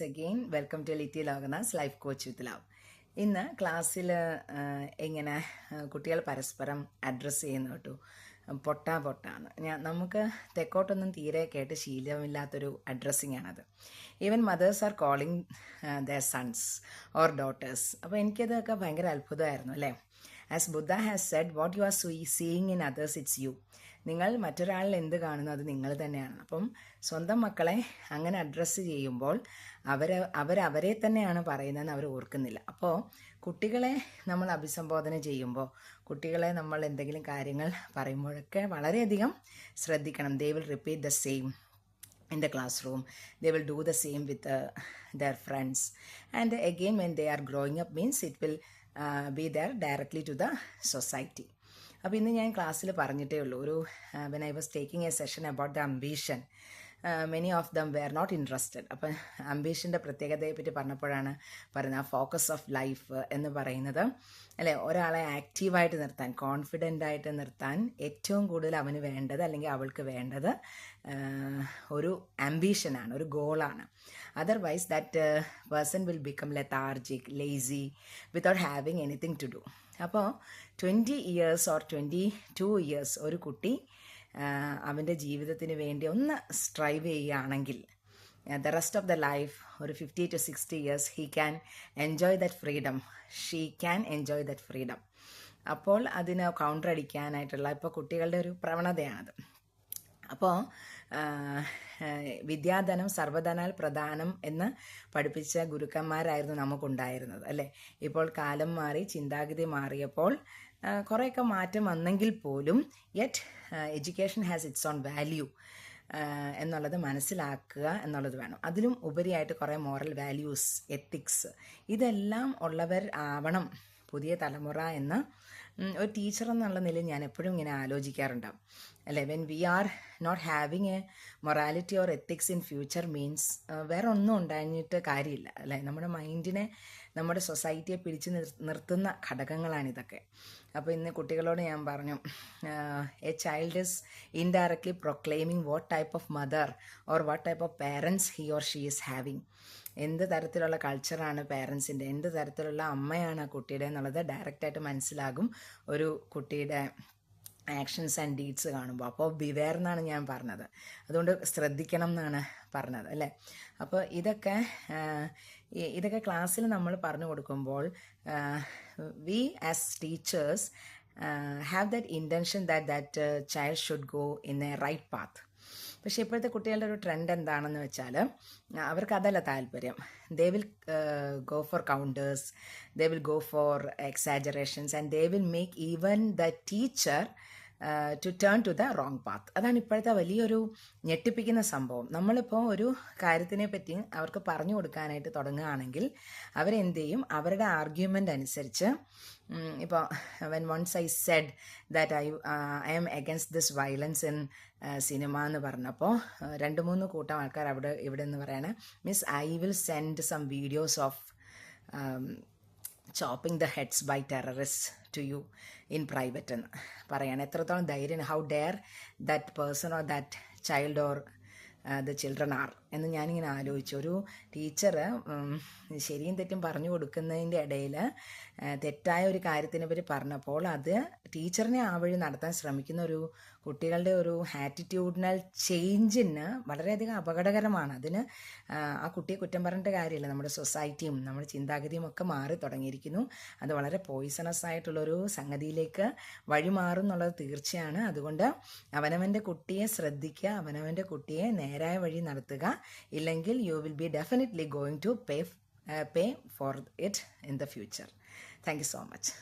Again welcome to ലിറ്റി ലോകനാസ് life coach with love ഇന്ന് ക്ലാസ്സിൽ എങ്ങനെ കുട്ടികൾ പരസ്പരം അഡ്രസ്സ് ചെയ്യുന്നു കേട്ടു. പൊട്ടാ പൊട്ടാന്ന്. ഞാൻ നമുക്ക് തെക്കോട്ടൊന്നും തീരെ കേട്ട് ശീലമില്ലാത്തൊരു അഡ്രസ്സിങ് ആണത്. Even mothers are calling the sons or daughters അപ്പോൾ എനിക്കതൊക്കെ ഭയങ്കര അത്ഭുതമായിരുന്നു അല്ലേ? As Buddha has said what you are seeing in others it's you നിങ്ങൾ മറ്റൊരാളിൽ എന്ത് കാണുന്നു അത് നിങ്ങൾ തന്നെയാണ്. അപ്പം സ്വന്തം മക്കളെ അങ്ങനെ അഡ്രസ്സ് ചെയ്യുമ്പോൾ അവർ അവരവരെ തന്നെയാണ് പറയുന്നതെന്ന് അവർ ഓർക്കുന്നില്ല. അപ്പോൾ കുട്ടികളെ നമ്മൾ അഭിസംബോധന ചെയ്യുമ്പോൾ കുട്ടികളെ നമ്മൾ എന്തെങ്കിലും കാര്യങ്ങൾ പറയുമ്പോഴൊക്കെ വളരെയധികം ശ്രദ്ധിക്കണം. They will repeat the same in the classroom they will do the same with uh, their friends and again when they are growing up means it will uh, be there directly to the society അപ്പോൾ ഇന്ന് ഞാൻ ക്ലാസ്സിൽ പറഞ്ഞിട്ടേ ഉള്ളൂ ഒരു when I was taking a session about the ambition many of them were not interested അപ്പം അംബീഷന്റെ പ്രത്യേകതയെ പറ്റി പറഞ്ഞപ്പോഴാണ് പറയുന്നത് ആ ഫോക്കസ് ഓഫ് ലൈഫ് എന്ന് പറയുന്നത്. അല്ലേ? ഒരാളെ ആക്റ്റീവായിട്ട് നിർത്താൻ കോൺഫിഡന്റ് ആയിട്ട് നിർത്താൻ ഏറ്റവും കൂടുതൽ അവന് വേണ്ടത് അല്ലെങ്കിൽ അവൾക്ക് വേണ്ടത് ഒരു ആംബീഷനാണ് ഒരു ഗോളാണ് otherwise that person will become lethargic lazy without having anything to do അപ്പോൾ twenty years or twenty two years ഒരു കുട്ടി അവന്റെ ജീവിതത്തിന് വേണ്ടി ഒന്ന് സ്ട്രൈവ് ചെയ്യുകയാണെങ്കിൽ the rest of the life ഒരു fifty to sixty years he can enjoy that freedom she can enjoy that freedom അപ്പോൾ അതിന് കൗണ്ടർ അടിക്കാനായിട്ടുള്ള ഇപ്പോൾ കുട്ടികളുടെ ഒരു പ്രവണതയാണത്. അപ്പോൾ വിദ്യാധനം സർവധനാൽ പ്രധാനം എന്ന് പഠിപ്പിച്ച ഗുരുക്കന്മാരായിരുന്നു നമുക്കുണ്ടായിരുന്നത് അല്ലേ? ഇപ്പോൾ കാലം മാറി ചിന്താഗതി മാറിയപ്പോൾ കുറേയൊക്കെ മാറ്റം വന്നെങ്കിൽ പോലും yet education has its own value എന്നുള്ളത് മനസ്സിലാക്കുക എന്നുള്ളത് വേണം. അതിലും ഉപരിയായിട്ട് കുറേ മോറൽ വാല്യൂസ് എത്തിക്സ് ഇതെല്ലാം ഉള്ളവർ ആവണം പുതിയ തലമുറ എന്ന് ഒരു ടീച്ചർ എന്നുള്ള നിലയിൽ ഞാൻ എപ്പോഴും ഇങ്ങനെ ആലോചിക്കാറുണ്ടാവും. അല്ലേ? When we are not having a morality or ethics in future means വേറെ ഒന്നും ഉണ്ടായിട്ട് കാര്യമില്ല. അല്ലേ? നമ്മുടെ മൈൻഡിനെ നമ്മുടെ സൊസൈറ്റിയെ പിടിച്ചു നിർത്തുന്ന ഘടകങ്ങളാണിതൊക്കെ അപ്പോൾ ഇന്ന് കുട്ടികളോട് ഞാൻ പറഞ്ഞു a child is indirectly proclaiming what type of mother or what type of parents he or she is having എന്ത് തരത്തിലുള്ള കൾച്ചറാണ് പേരൻസിന്റെ എന്ത് തരത്തിലുള്ള അമ്മയാണ് ആ കുട്ടിയുടെ എന്നുള്ളത് ഡയറക്റ്റായിട്ട് മനസ്സിലാകും. ഒരു കുട്ടിയുടെ ആക്ഷൻസ് ആൻഡ് ഡീഡ്സ് കാണുമ്പോൾ. അപ്പോൾ ബിവെയർ എന്നാണ് ഞാൻ പറഞ്ഞത്. അതുകൊണ്ട് ശ്രദ്ധിക്കണം എന്നാണ് പറഞ്ഞത് അല്ലേ? അപ്പോൾ ഇതൊക്കെ ഇതൊക്കെ ക്ലാസ്സിൽ നമ്മൾ പറഞ്ഞു കൊടുക്കുമ്പോൾ we as teachers have that intention that that child should go in a right path പക്ഷേ ഇപ്പോഴത്തെ കുട്ടികളുടെ ഒരു ട്രെൻഡ് എന്താണെന്ന് വെച്ചാൽ അവർക്ക് അതല്ല താല്പര്യം. They will go for counters they will go for exaggerations and they will make even the teacher to turn to the wrong path അതാണ് ഇപ്പോഴത്തെ വലിയൊരു ഞെട്ടിപ്പിക്കുന്ന സംഭവം. നമ്മളിപ്പോൾ ഒരു കാര്യത്തിനെ പറ്റി അവർക്ക് പറഞ്ഞു കൊടുക്കാനായിട്ട് തുടങ്ങുകയാണെങ്കിൽ അവരെന്ത് ചെയ്യും അവരുടെ ആർഗ്യുമെന്റ് അനുസരിച്ച് ഇപ്പോൾ when once I said that I I am against this violence in cinema എന്ന് പറഞ്ഞപ്പോൾ രണ്ട് മൂന്ന് കൂട്ടം ആൾക്കാർ അവിടെ ഇവിടെ നിന്ന് പറയണേ means I will send some videos of chopping the heads by terrorist to you in private എന്ന് പറയാണ് എത്രത്തോളം ധൈര്യം how dare that person or that child or the children are എന്ന് ഞാനിങ്ങനെ ആലോചിച്ചു. ഒരു ടീച്ചർ ശരിയും തെറ്റും പറഞ്ഞു കൊടുക്കുന്നതിന്റെ ഇടയിൽ തെറ്റായ ഒരു കാര്യത്തിനെ പറ്റി പറഞ്ഞപ്പോൾ അത് ടീച്ചറിനെ ആ വഴി നടത്താൻ ശ്രമിക്കുന്ന ഒരു കുട്ടികളുടെ ഒരു ആറ്റിറ്റ്യൂഡിനൽ ചേഞ്ചിന് വളരെയധികം അപകടകരമാണ്. അതിന് ആ കുട്ടിയെ കുറ്റം പറഞ്ഞിട്ട് കാര്യമില്ല. നമ്മുടെ സൊസൈറ്റിയും നമ്മുടെ ചിന്താഗതിയും ഒക്കെ മാറി തുടങ്ങിയിരിക്കുന്നു. അത് വളരെ പോയിസണസ് ആയിട്ടുള്ളൊരു സംഗതിയിലേക്ക് വഴിമാറും എന്നുള്ളത് തീർച്ചയാണ്. അതുകൊണ്ട് അവനവന്റെ കുട്ടിയെ ശ്രദ്ധിക്കുക അവനവന്റെ കുട്ടിയെ നേരായ വഴി നടത്തുക. ഇല്ലെങ്കിൽ you will be definitely going to pay pay for it in the future thank you so much